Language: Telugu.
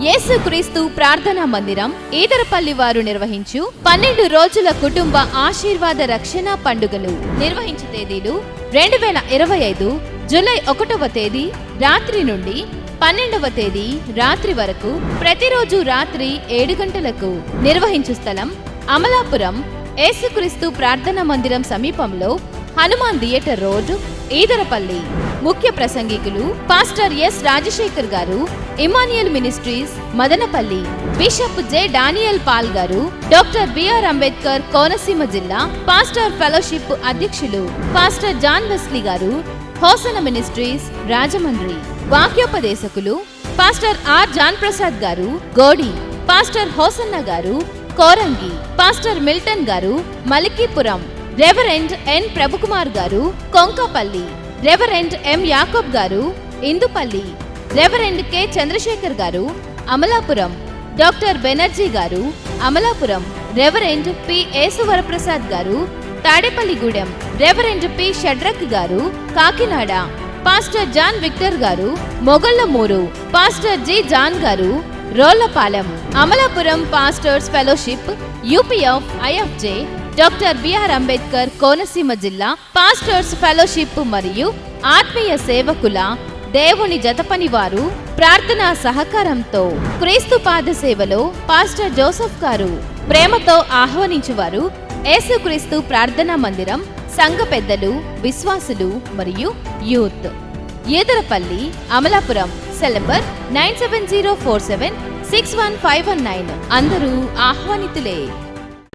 యేసుక్రీస్తు ప్రార్థనా మందిరం ఈదరపల్లి వారు నిర్వహించు పన్నెండు రోజుల కుటుంబ ఆశీర్వాద రక్షణ పండుగలు. నిర్వహించు తేదీలు రెండు వేల ఇరవై ఐదు జూలై ఒకటవ తేదీ రాత్రి నుండి పన్నెండవ తేదీ రాత్రి వరకు ప్రతిరోజు రాత్రి ఏడు గంటలకు నిర్వహించు స్థలం అమలాపురం యేసుక్రీస్తు ప్రార్థనా మందిరం సమీపంలో హనుమాన్ థియేటర్ రోడ్ ఈదరపల్లి. ముఖ్య ప్రసంగికులు pastor S Rajasekhar garu Emmanuel ministries Madanapalle. Bishop J Daniel Paul garu doctor BR Ambedkar Konaseema జిల్లా పాస్టర్ ఫెలోషిప్ అధ్యక్షులు pastor John Wesley garu Hosanna ministries Rajahmundry. వాక్యోపదేశకులు pastor R John Prasad garu Godi. Pastor hosanna గారు కోరంగి. పాస్టర్ మిల్టన్ గారు మలికీపురం. రెవరెండ్ ఎన్ ప్రభుకుమార్ గారు కొంకపల్లి రెవరెండ్ ఎం యాకబ్ గారు ఇందుపల్లి రెవరెండ్ కె చంద్రశేఖర్ గారు అమలాపురం డాక్టర్ బెనర్జీ గారు అమలాపురం రెవరెండ్ పి ఏసువరప్రసాద్ గారు తాడేపల్లిగూడెం రెవరెండ్ పి షడ్రక్ గారు కాకినాడ పాస్టర్ జాన్ విక్టర్ గారు మొగళ్ళమూరు pastor G John garu Rollapalem Amalapuram pastors fellowship UPF IFJ doctor BR Ambedkar Konaseema జిల్లా పాస్టర్స్ ఫెలోషిప్ మరియు ఆత్మీయ సేవకుల దేవుని జతపని వారు ప్రార్థనా సహకారంతో క్రీస్తు పాద సేవలో పాస్టర్ జోసెఫ్ గారు ప్రేమతో ఆహ్వానించువారు. యేసుక్రీస్తు ప్రార్థనా మందిరం సంఘ పెద్దలు విశ్వాసులు మరియు youth. Edarapalli Amalapuram cell number nine seven zero four seven six one five one nine. అందరూ ఆహ్వానితులే.